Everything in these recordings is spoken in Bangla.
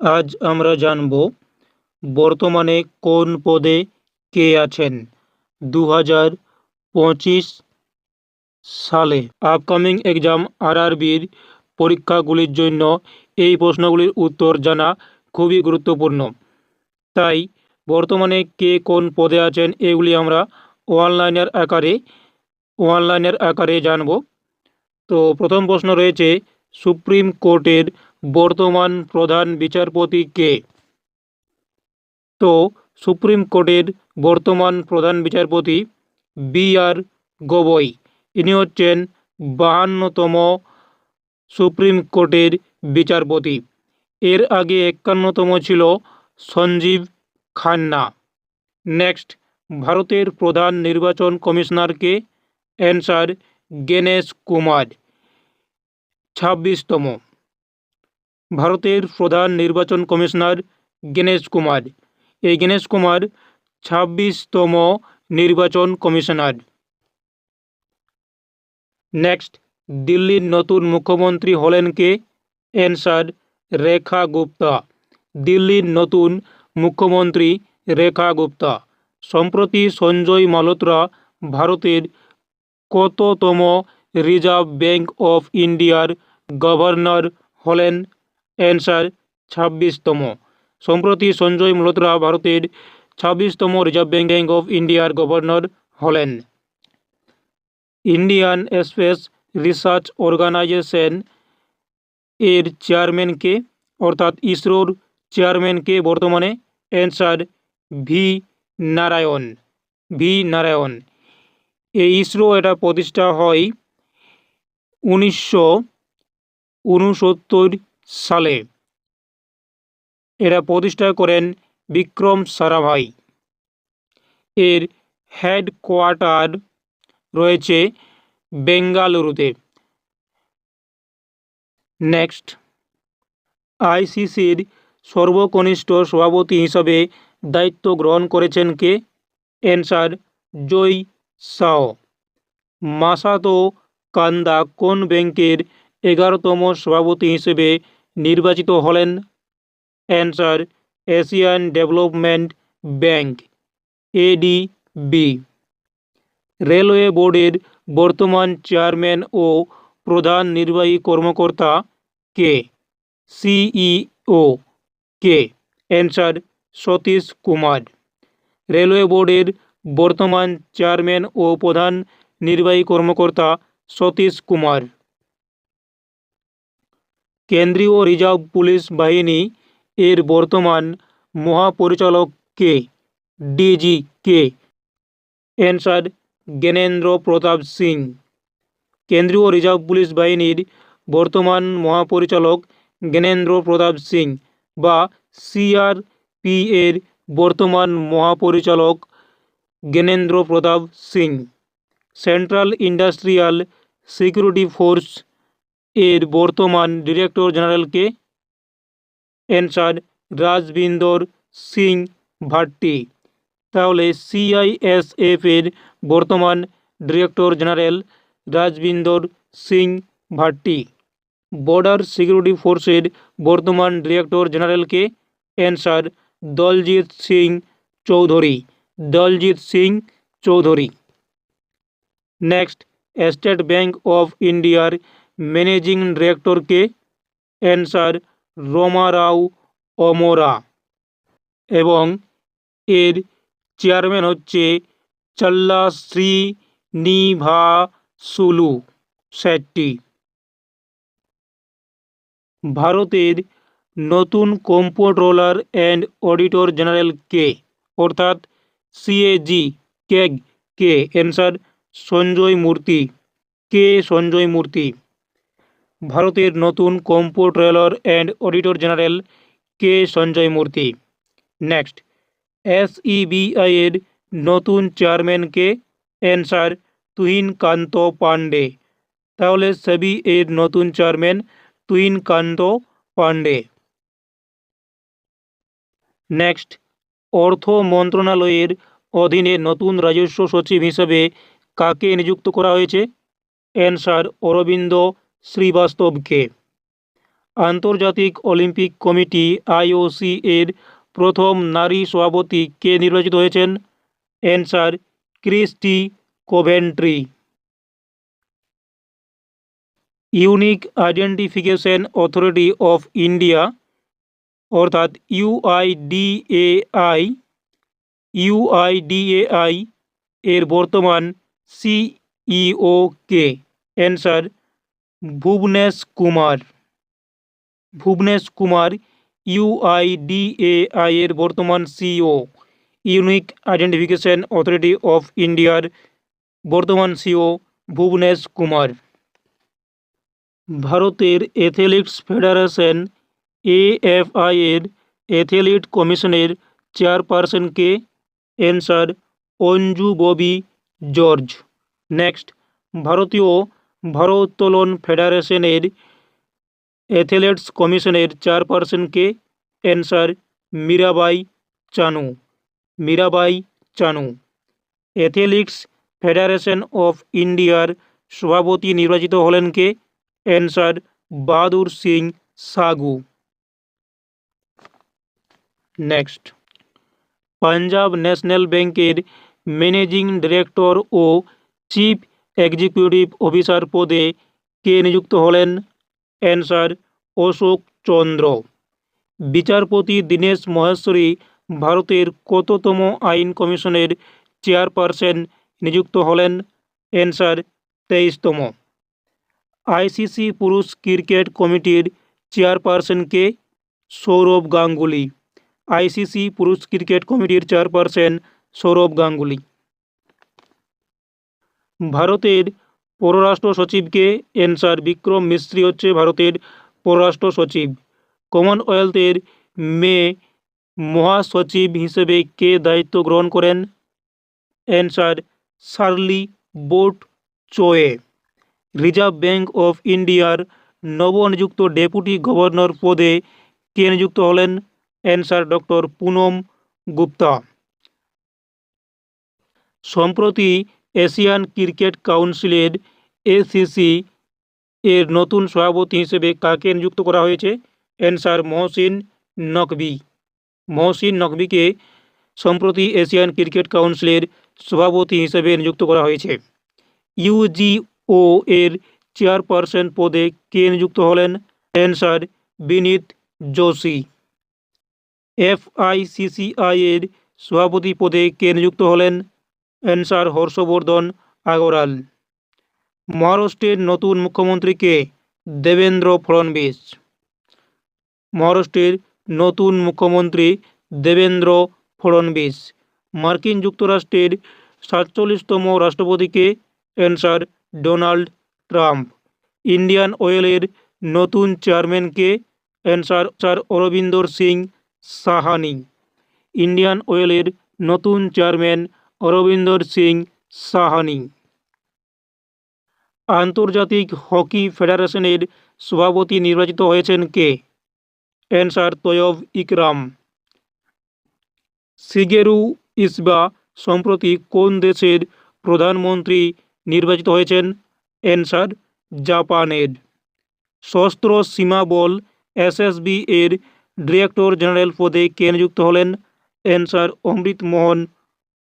আজ আমরা জানব বর্তমানে কোন পদে কে আছেন দু হাজার পঁচিশ সালে আপকামিং এক্সাম আরআরবির পরীক্ষাগুলির জন্য এই প্রশ্নগুলির উত্তর জানা খুবই গুরুত্বপূর্ণ। তাই বর্তমানে কে কোন পদে আছেন এগুলি আমরা অনলাইনের আকারে অনলাইনের আকারে জানব। তো প্রথম প্রশ্ন রয়েছে, সুপ্রিম কোর্টের বর্তমান প্রধান বিচারপতি কে? তো সুপ্রিম কোর্টের বর্তমান প্রধান বিচারপতি বি আর গগৈ। ইনি হচ্ছেন বাহান্নতম সুপ্রিম কোর্টের বিচারপতি। এর আগে একান্নতম ছিল সঞ্জীব খান্না। নেক্সট, ভারতের প্রধান নির্বাচন কমিশনারকে অ্যান্সার গণেশ কুমার। ছাব্বিশতম। ভারতের প্রধান নির্বাচন কমিশনার গণেশ কুমার। এই গণেশ কুমার ছাব্বিশতম নির্বাচন কমিশনার। নেক্সট, দিল্লির নতুন মুখ্যমন্ত্রী হলেন কে? অ্যান্সার, রেখা গুপ্তা। দিল্লির নতুন মুখ্যমন্ত্রী রেখা গুপ্তা। সম্প্রতি সঞ্জয় মালহোত্রা ভারতের কততম রিজার্ভ ব্যাঙ্ক অফ ইন্ডিয়ার গভর্নর হলেন অ্যান্সার ছাব্বিশতম। সম্প্রতি সঞ্জয় মালহোত্রা ভারতের ছাব্বিশতম রিজার্ভ ব্যাঙ্ক অফ ইন্ডিয়ার গভর্নর হলেন। ইন্ডিয়ান স্পেস রিসার্চ অর্গানাইজেশন এর চেয়ারম্যানকে, অর্থাৎ ইসরোর চেয়ারম্যানকে বর্তমানে answer V Narayan V Narayan. এই ইসরো এটা প্রতিষ্ঠা হয় উনিশশো উনসত্তর সালে। এরা প্রতিষ্ঠা করেন বিক্রম সারাভাই। এর হেডকোয়ার্টার রয়েছে বেঙ্গালুরুতে। নেক্সট। আইসিসির সর্বকনিষ্ঠ সভাপতি হিসাবে দায়িত্ব গ্রহণ করেছেন কে? অ্যান্সার জয় সাও। মাসাতো কান্দা কোন ব্যাংকের এগারোতম সভাপতি হিসেবে নির্বাচিত হলেন। Answer, Asian Development Bank, ADB. Railway বোর্ডের বর্তমান চেয়ারম্যান ও প্রধান নির্বাহী কর্মকর্তা কে? সিইও কে? অ্যান্সার, সতীশ কুমার। রেলওয়ে বোর্ডের বর্তমান চেয়ারম্যান ও প্রধান নির্বাহী কর্মকর্তা সতীশ কুমার। কেন্দ্রীয় রিজার্ভ পুলিশ বাহিনী এর বর্তমান মহাপরিচালক কে? ডিজি কে? অ্যান্সার জ্ঞানেন্দ্র প্রতাপ সিং। কেন্দ্রীয় রিজার্ভ পুলিশ বাহিনীর বর্তমান মহাপরিচালক জ্ঞানেন্দ্র প্রতাপ সিং বা সিআরপি এর বর্তমান মহাপরিচালক Gyanendra Pratap Singh. Central industrial security force এর বর্তমান ডিরেক্টর জেনারেলকে অ্যান্সার রাজবিন্দর সিং ভাট্টি। তাহলে সিআইএসএফ এর বর্তমান director general Rajwinder Singh Bhatti. Border security ফোর্সের বর্তমান director জেনারেলকে answer Daljit Singh Chaudhary. Daljit Singh Chaudhary. Next state bank of ইন্ডিয়ার ম্যানেজিং ডিরেক্টরকে অ্যান্সার রমারাও অমরা এবং এর চেয়ারম্যান হচ্ছে চাল্লা শ্রীনিভাসুলু শেট্টি ভারতের নতুন কম্পোট্রোলার অ্যান্ড অডিটর জেনারেল কে, অর্থাৎ সিএজি ক্যাগ কে অ্যান্সার সঞ্জয় মূর্তি। কে সঞ্জয় মূর্তি? ভারতের নতুন কম্পোট্রোলার অ্যান্ড অডিটর জেনারেল কে সঞ্জয় মূর্তি। নেক্সট এসইবিআই এর নতুন চেয়ারম্যানকে অ্যান্সার তুহিন কান্ত পাণ্ডে। তাহলে সেবি এর নতুন চেয়ারম্যান তুহিন কান্ত পাণ্ডে। নেক্সট, অর্থ মন্ত্রণালয়ের অধীনে নতুন রাজস্ব সচিব হিসেবে কাকে নিযুক্ত করা হয়েছে? অ্যান্সার, অরবিন্দ শ্রীবাস্তবকে। আন্তর্জাতিক অলিম্পিক কমিটি আইওসি এর প্রথম নারী সভাপতি কে নির্বাচিত হয়েছেন? Answer, Kirsty Coventry. Unique identification authority of India, অর্থাৎ ইউআইডিএআই ইউআইডিএআই এর বর্তমান সিইও কে। অ্যান্সার ভুবনেশ কুমার। ভুবনেশ কুমার ইউআইডিএআই এর বর্তমান CEO unique identification authority of ইন্ডিয়ার বর্তমান সিও ভুবনেশ কুমার। ভারতের অ্যাথলেটিক্স ফেডারেশন এএফআই এর অ্যাথলিট কমিশনের চেয়ারপারসন কে অ্যান্সার অঞ্জু ববি জর্জ। নেক্সট ভারতীয় ভারোত্তোলন ফেডারেশনের অ্যাথলেটস কমিশনের chairperson K answer Mirabai Chanu. Mirabai Chanu. Athletics Federation of ইন্ডিয়ার সভাপতি নির্বাচিত হলেন কে? Answer Bahadur Singh Sagu. Next. Punjab national ব্যাংকের ম্যানেজিং ডিরেক্টর ও চিফ এক্সিকিউটিভ অফিসার পদে কে নিযুক্ত হলেন? অ্যান্সার অশোক চন্দ্র। বিচারপতি দীনেশ মহেশ্বরী ভারতের কততম আইন কমিশনের চেয়ারপারসন নিযুক্ত হলেন? অ্যান্সার তেইশতম। আইসিসি পুরুষ ক্রিকেট কমিটির চেয়ারপারসনকে সৌরভ গাঙ্গুলি। আইসিসি পুরুষ ক্রিকেট কমিটির চেয়ারপারসন সৌরভ গাঙ্গুলি। ভারতের পররাষ্ট্র সচিবকে অ্যান্সার বিক্রম মিস্ত্রি হচ্ছে ভারতের পররাষ্ট্র সচিব। কমনওয়েলথের মেয়ে মহাসচিব হিসেবে কে দায়িত্ব গ্রহণ করেন? Answer Shirley Botchwey Reserve Bank of ইন্ডিয়ার নবনিযুক্ত ডেপুটি গভর্নর পদে কে নিযুক্ত হলেন? অ্যান্সার ডক্টর পুনম গুপ্তা সম্প্রতি এশিয়ান ক্রিকেট কাউন্সিলের এসিসি এর নতুন সভাপতি হিসেবে কাকে নিযুক্ত করা হয়েছে? অ্যান্সার মহসিন নকবি। মহসিন নকবিকে সম্প্রতি এশিয়ান ক্রিকেট কাউন্সিলের সভাপতি হিসেবে নিযুক্ত করা হয়েছে। ইউজিও এর চেয়ারপারসন পদে কে নিযুক্ত হলেন? অ্যান্সার বিনীত যোশী। এফআইসিসিআই এর সভাপতি পদে কে নিযুক্ত হলেন? অ্যান্সার হর্ষবর্ধন আগরওয়াল। মহারাষ্ট্রের নতুন মুখ্যমন্ত্রী কে দেবেন্দ্র ফড়নবিস। মহারাষ্ট্রের নতুন মুখ্যমন্ত্রী দেবেন্দ্র ফড়নবিস। মার্কিন যুক্তরাষ্ট্রের সাতচল্লিশতম রাষ্ট্রপতিকে অ্যান্সার ডোনাল্ড ট্রাম্প। ইন্ডিয়ান অয়েলের নতুন চেয়ারম্যানকে answer sir Arvinder Singh Sahney. Indian অয়েলের নতুন চেয়ারম্যান অরবিন্দর সিং সাহানি। আন্তর্জাতিক হকি ফেডারেশনের সভাপতি নির্বাচিত হয়েছেন কে? অ্যান্সার তৈয়ব ইকরাম। সিগেরু ইসবা সম্প্রতি কোন দেশের প্রধানমন্ত্রী নির্বাচিত হয়েছেন? অ্যান্সার জাপানের। সশস্ত্র সীমা বল এসএসবি এর ডিরেক্টর জেনারেল পদে কে নিযুক্ত হলেন? অ্যান্সার অমৃতমোহন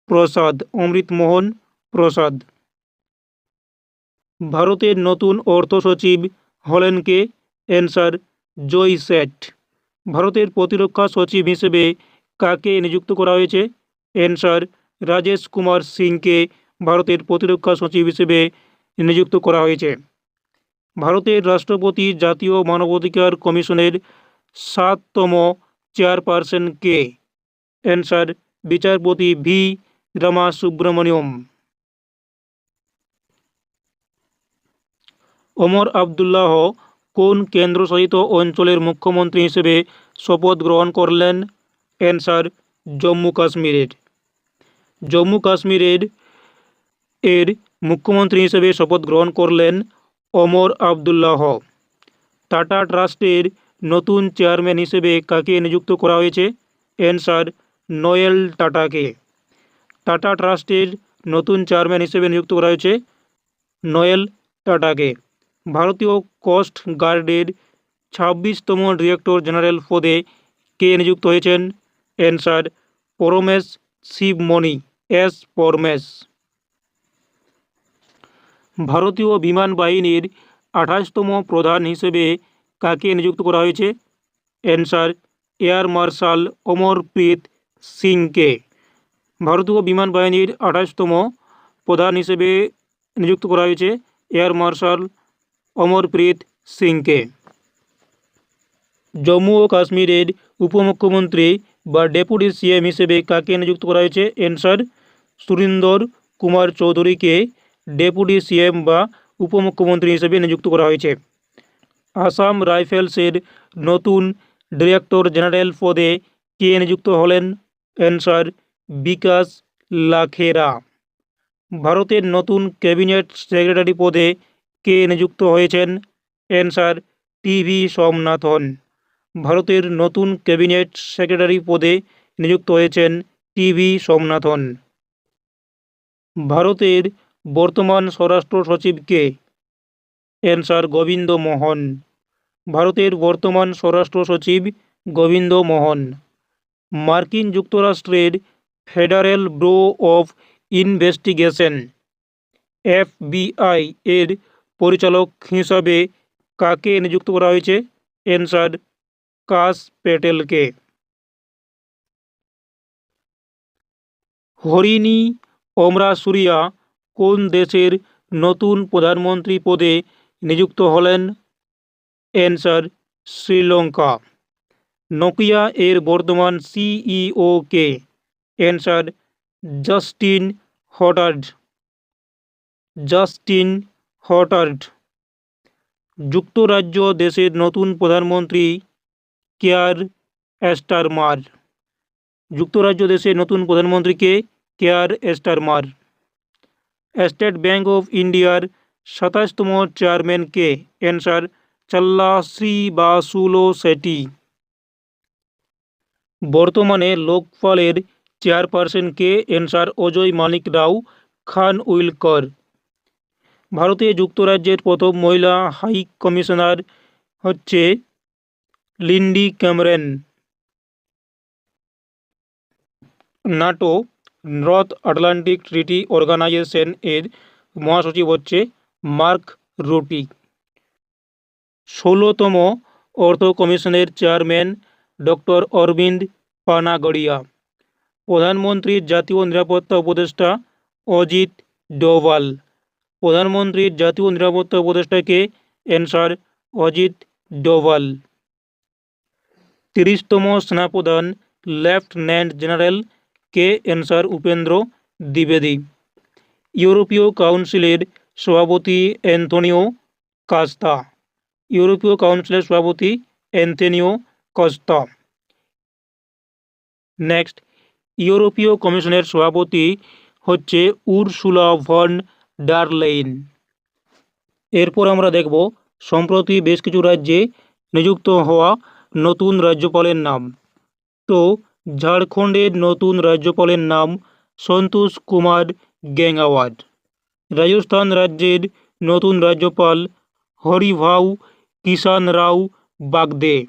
প্রসাদ অমৃতমোহন প্রসাদ। ভারতের নতুন অর্থ সচিব হলেন কে? অ্যান্সার, জয় সেট ভারতের প্রতিরক্ষা সচিব হিসেবে কাকে নিযুক্ত করা হয়েছে? অ্যান্সার, রাজেশ কুমার সিংকে ভারতের প্রতিরক্ষা সচিব হিসেবে নিযুক্ত করা হয়েছে। ভারতের রাষ্ট্রপতি জাতীয় মানবাধিকার কমিশনের সাততম চেয়ারপারসন কে? অ্যান্সার, বিচারপতি ভি রামা সুব্রমণিয়ম ওমর আবদুল্লাহ কোন কেন্দ্রশাসিত অঞ্চলের মুখ্যমন্ত্রী হিসেবে শপথ গ্রহণ করলেন? অ্যান্সার জম্মু কাশ্মীরের জম্মু কাশ্মীরের এর মুখ্যমন্ত্রী হিসেবে শপথ গ্রহণ করলেন ওমর আবদুল্লাহ টাটা ট্রাস্টের নতুন চেয়ারম্যান হিসেবে কাকে নিযুক্ত করা হয়েছে? অ্যান্সার নোয়েল টাটাকে টাটা ট্রাস্টের নতুন চেয়ারম্যান হিসেবে নিযুক্ত করা হয়েছে নোয়েল টাটাকে। ভারতীয় কোস্ট গার্ডের ছাব্বিশতম ডিরেক্টর জেনারেল পদে কে নিযুক্ত হয়েছেন? Answer Paramesh Sivamani, S Paramesh. ভারতীয় বিমান বাহিনীর আঠাশতম প্রধান হিসেবে কাকে নিযুক্ত করা হয়েছে? অ্যান্সার এয়ার মার্শাল অমরপ্রীত সিংকে। ভারতীয় বিমান বাহিনীর আঠাশতম প্রধান হিসেবে নিযুক্ত করা হয়েছে এয়ার মার্শাল অমরপ্রীত সিংকে। জম্মু ও কাশ্মীরের উপমুখ্যমন্ত্রী বা ডেপুটি সিএম হিসেবে কাকে নিযুক্ত করা হয়েছে? এনসার সুরিন্দর কুমার চৌধুরীকে ডেপুটি সিএম বা উপমুখ্যমন্ত্রী হিসেবে নিযুক্ত করা হয়েছে। আসাম রাইফেলসের নতুন ডিরেক্টর জেনারেল পদে কে নিযুক্ত হলেন? অ্যান্সার বিকাশ লাখেরা। ভারতের নতুন ক্যাবিনেট সেক্রেটারি পদে কে নিযুক্ত হয়েছেন? Answer TV Somanathan. ভারতের নতুন ক্যাবিনেট সেক্রেটারি পদে নিযুক্ত হয়েছেন টিভি সোমনাথন। ভারতের বর্তমান স্বরাষ্ট্র সচিবকে অ্যান্সার গোবিন্দ মোহন। ভারতের বর্তমান স্বরাষ্ট্র সচিব গোবিন্দ মোহন। মার্কিন যুক্তরাষ্ট্রের Federal Bureau of Investigation, FBI এর পরিচালক হিসাবে কাকে নিযুক্ত করা হয়েছে? এনসার কাশ প্যাটেলকে হরিণী অমরাসুরিয়া কোন দেশের নতুন প্রধানমন্ত্রী পদে নিযুক্ত হলেন? অ্যান্সার, শ্রীলঙ্কা। নোকিয়া এর বর্তমান সিইও কে? Answer Justin Hotard Justin Hotard যুক্তরাজ্য দেশের নতুন প্রধানমন্ত্রী কেয়ার স্টারমার। যুক্তরাজ্য দেশের নতুন প্রধানমন্ত্রীকে Keir Starmer. State bank of ইন্ডিয়ার সাতাশতম চেয়ারম্যানকে অ্যান্সার চাল্লা শ্রীবাসুলো সেটি বর্তমানে লোকপালের চেয়ারপারসনকে answer Ajay Manikrao, Khanwilkar. ভারতে যুক্তরাজ্যের প্রথম মহিলা হাই কমিশনার হচ্ছে Lindy Cameron. NATO North Atlantic Treaty Organization এর মহাসচিব হচ্ছে মার্ক রুটি। ষোলোতম অর্থ কমিশনের চেয়ারম্যান ডক্টর অরবিন্দ পানাগড়িয়া। প্রধানমন্ত্রীর জাতীয় নিরাপত্তা উপদেষ্টা অজিত ডোভাল। প্রধানমন্ত্রীর জাতীয় নিরাপত্তা উপদেষ্টাকে অ্যান্সার অজিত ডোভাল। তিরিশতম সেনাপ্রধান লেফটেন্যান্ট জেনারেল কে অ্যান্সার উপেন্দ্র দ্বিবেদী। ইউরোপীয় কাউন্সিলের সভাপতি অ্যান্থনিও কাস্তা। ইউরোপীয় কাউন্সিলের সভাপতি অ্যান্থনিও কস্তা। নেক্সট ইউরোপীয় কমিশনের সভাপতি হচ্ছে উরসুলা ভন ডারলেইন এরপর আমরা দেখব, সম্প্রতি বেশ কিছু রাজ্যে নিযুক্ত হওয়া নতুন রাজ্যপালের নাম। তো, ঝাড়খণ্ডের নতুন রাজ্যপালের নাম সন্তোষ কুমার গ্যাংওয়ার রাজস্থান রাজ্যের নতুন রাজ্যপাল হরিভাউ কিষান রাও বাগদে।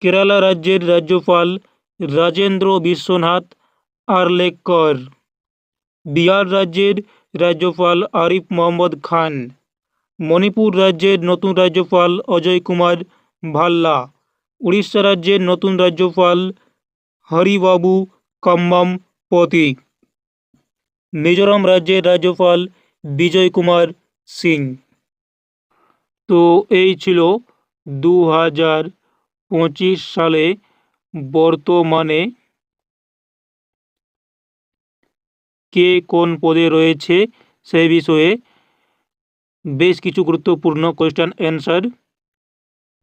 কেরালা রাজ্যের রাজ্যপাল রাজেন্দ্র বিশ্বনাথ আর্লেকর। বিহার রাজ্যের রাজ্যপাল আরিফ মোহাম্মদ খান। মণিপুর রাজ্যের নতুন রাজ্যপাল অজয় কুমার ভাল্লা। উড়িষ্যা রাজ্যের নতুন রাজ্যপাল হরিবাবু কাম্মাম পতি মিজোরাম রাজ্যের রাজ্যপাল বিজয় কুমার সিং। তো এই ছিল দু হাজার পঁচিশ সালে বর্তমানে কে কোন পদে রয়েছে সেই বিষয়ে বেশ কিছু গুরুত্বপূর্ণ কোয়েশ্চেন অ্যান্সার